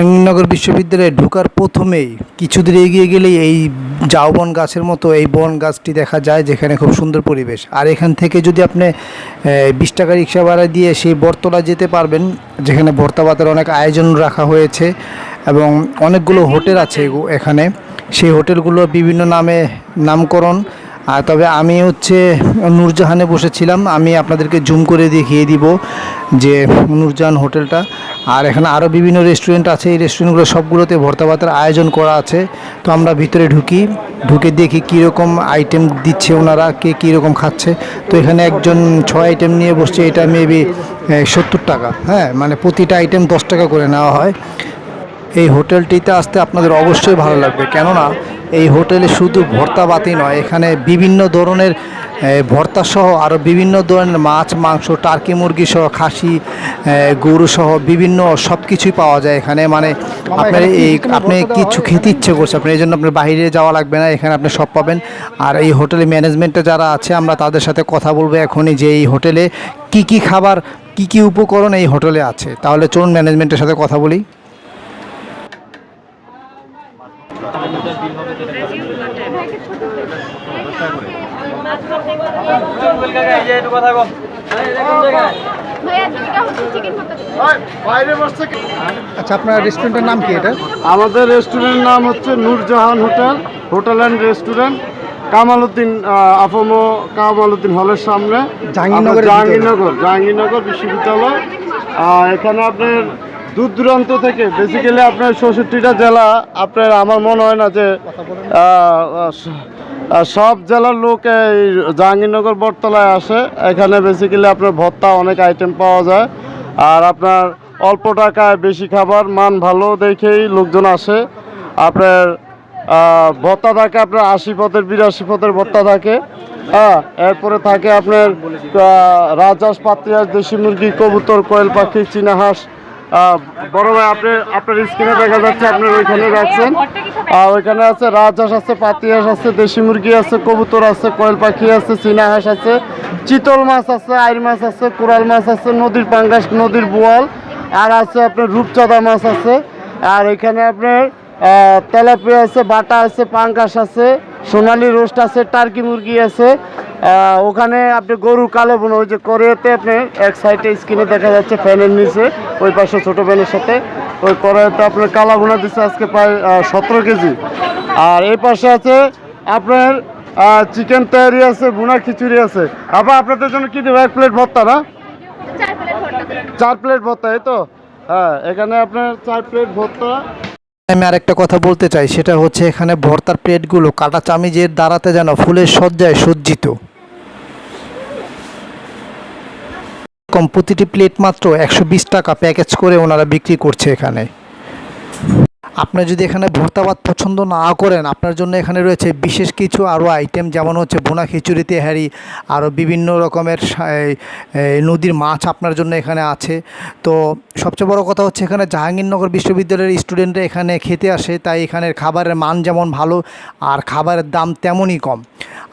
জাহাঙ্গীরনগর বিশ্ববিদ্যালয়ে ঢোকার প্রথমেই কিছু দূর এগিয়ে গেলেই এই জাউবন গাছের মতো এই বন গাছটি দেখা যায় যেখানে খুব সুন্দর পরিবেশ। আর এখান থেকে যদি আপনি বিশ টাকা রিক্সা ভাড়া দিয়ে সেই বটতলা যেতে পারবেন, যেখানে ভর্তা ভাতের অনেক আয়োজন রাখা হয়েছে এবং অনেকগুলো হোটেল আছে এখানে। সেই হোটেলগুলো বিভিন্ন নামে নামকরণ আর তবে আমি হচ্ছে নূরজাহানে বসেছিলাম। আমি আপনাদেরকে জুম করে দেখিয়ে দিব যে নূরজাহান হোটেলটা। আর এখানে আরও বিভিন্ন রেস্টুরেন্ট আছে। এই রেস্টুরেন্টগুলো সবগুলোতে ভর্তা ভাতের আয়োজন করা আছে। তো আমরা ভিতরে ঢুকি। ঢুকে দেখি কীরকম আইটেম দিচ্ছে ওনারা, কে কীরকম খাচ্ছে। তো এখানে একজন ছয় আইটেম নিয়ে বসছে। এটা মেবি সত্তর টাকা। হ্যাঁ মানে প্রতিটা আইটেম দশ টাকা করে নেওয়া হয়। এই হোটেলটিতে আসতে আপনাদের অবশ্যই ভালো লাগবে। কেননা এই হোটেলে শুধু ভর্তা বাতি নয় এখানে বিভিন্ন ধরনের ভর্তা সহ আরও বিভিন্ন ধরনের মাছ মাংস টার্কি মুরগি সহ খাসি গরু সহ বিভিন্ন সব কিছুই পাওয়া যায় এখানে। মানে আপনার এই আপনি কিছু খেতে ইচ্ছে করছে আপনি এই জন্য আপনার বাইরে যাওয়া লাগবে না এখানে আপনি সব পাবেন। আর এই হোটেলে ম্যানেজমেন্টে যারা আছে আমরা তাদের সাথে কথা বলব এখনই যে এই হোটেলে কি কি খাবার কি কি উপকরণ এই হোটেলে আছে। তাহলে চলুন ম্যানেজমেন্টের সাথে কথা বলি ভাইয়া চিকেন হচ্ছে চিকেন হচ্ছে আচ্ছা আপনার রেস্টুরেন্টের নাম কি এটা? আমাদের রেস্টুরেন্টের নাম হচ্ছে Nurjahan hotel hotel and restaurant Kamaluddin আফমো Kamaluddin হলের সামনে। জাহাঙ্গীরনগর জাহাঙ্গীরনগর বিশ্ববিদ্যালয়। এখানে আপনার দূর দূরান্ত থেকে বেসিক্যালি আপনার চৌষট্টিটা জেলা, আপনার আমার মনে হয় না যে সব জেলার লোক এই জাহাঙ্গীরনগর, বটতলায় আসে। এখানে বেসিক্যালি আপনার ভত্তা অনেক আইটেম পাওয়া যায়। আর আপনার অল্প টাকায় বেশি খাবার, মান ভালো দেখেই লোকজন আসে। আপনার ভত্তা থাকে আপনার আশি পথের বিরাশি পথের ভত্তা থাকে। হ্যাঁ এরপরে থাকে আপনার রাজহাঁস, পাতিহাঁস, দেশি মুরগি, কবুতর, কোয়েল পাখি, চীনা হাঁস বড় ভাই, আপনি আপনার স্ক্রিনে দেখা যাচ্ছে আপনার ওইখানে রাখছেন আর ওইখানে আছে রাজহাঁস আছে, পাতিহাঁস আছে, দেশি মুরগি আছে, কবুতর আছে, কোয়েল পাখি আছে, চীনা হাঁস আছে, চিতল মাছ আছে আইর মাছ আছে কোরাল মাছ আছে, নদীর পাঙ্গাস, নদীর বোয়াল, আর আছে আপনার রূপচাঁদা মাছ আছে। আর এখানে আপনার তেলাপিয়া আছে, বাটা আছে, পাঙ্গাস আছে, সোনালি রোস্ট আছে, টার্কি মুরগি আছে ওখানে আপনি গরু কালো বোনা ওই যে করিয়াতে আপনি এক সাইডে স্ক্রিনে দেখা যাচ্ছে ফ্যানের নিচে ওই পাশে ছোটো ফ্যানের সাথে। ওই কড়াইতে আপনার কালা বোনা দিচ্ছে আজকে প্রায় সতেরো কেজি। আর এই পাশে আছে আপনার চিকেন তৈরি আছে বুনা খিচুড়ি আছে। আবার আপনাদের জন্য কি দেবো? এক প্লেট ভর্তা না। চার প্লেট ভর্তা। এই তো? হ্যাঁ এখানে আপনার চার প্লেট ভর্তা। আমি আর একটা কথা বলতে চাই, সেটা হচ্ছে এখানে ভর্তার প্লেটগুলো কাটা চামিজের দ্বারাতে যেন ফুলের সজ্জায় সজ্জিত। কম প্রতিটি প্লেট মাত্র একশো বিশ টাকা প্যাকেজ করে ওনারা বিক্রি করছে এখানে। আপনি যদি এখানে ভর্তা ভাত পছন্দ না করেন, আপনার জন্য এখানে রয়েছে বিশেষ কিছু আরও আইটেম যেমন হচ্ছে বোনা খিচুড়ি তেহারি আরও বিভিন্ন রকমের নদীর মাছ আপনার জন্য এখানে আছে। তো সবচেয়ে বড় কথা হচ্ছে এখানে জাহাঙ্গীরনগর বিশ্ববিদ্যালয়ের স্টুডেন্টরা এখানে খেতে আসে, তাই এখানের খাবারের মান যেমন ভালো, আর খাবারের দাম তেমনই কম।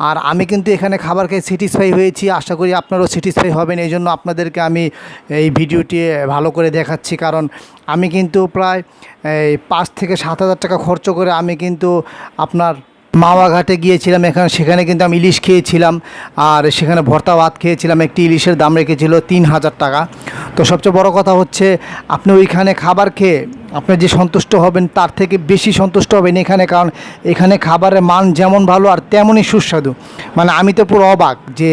আর আমি কিন্তু এখানে খাবার খেয়ে স্যাটিসফাই হয়েছি, আশা করি আপনারাও স্যাটিসফাই হবেন এই জন্য আপনাদেরকে আমি এই ভিডিওটি ভালো করে দেখাচ্ছি, কারণ আমি কিন্তু প্রায়, এই পাঁচ থেকে সাত হাজার টাকা খরচ করে আমি কিন্তু আপনার মাওয়া ঘাটে গিয়েছিলাম। এখানে, সেখানে কিন্তু আমি ইলিশ খেয়েছিলাম। আর সেখানে ভর্তা ভাত খেয়েছিলাম। একটি ইলিশের দাম রেখেছিল তিন হাজার টাকা। তো সবচেয়ে বড় কথা হচ্ছে, আপনি ওইখানে খাবার খেয়ে আপনি যে সন্তুষ্ট হবেন, তার থেকে বেশি সন্তুষ্ট হবেন এখানে, কারণ এখানে খাবারের মান যেমন ভালো আর তেমনই সুস্বাদু। মানে আমি তো পুরো অবাক যে,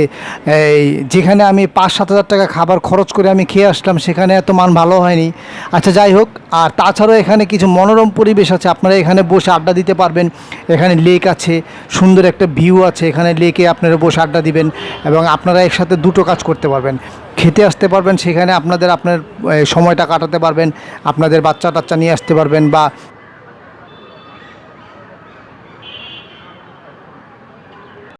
এই যেখানে আমি পাঁচ সাত হাজার টাকা খাবার খরচ করে আমি খেয়ে আসলাম, সেখানে এত মান ভালো হয়নি। আচ্ছা যাই হোক, আর তাছাড়াও এখানে কিছু মনোরম পরিবেশ আছে। আপনারা এখানে বসে আড্ডা দিতে পারবেন। এখানে লেক আছে, সুন্দর একটা ভিউ আছে। এখানে লেকে আপনারা বসে আড্ডা দিবেন এবং আপনারা একসাথে দুটো কাজ করতে পারবেন। খেতে আসতে পারবেন, সেখানে আপনাদের আপনার সময়টা কাটাতে পারবেন, আপনাদের বাচ্চা টাচ্চা নিয়ে আসতে পারবেন বা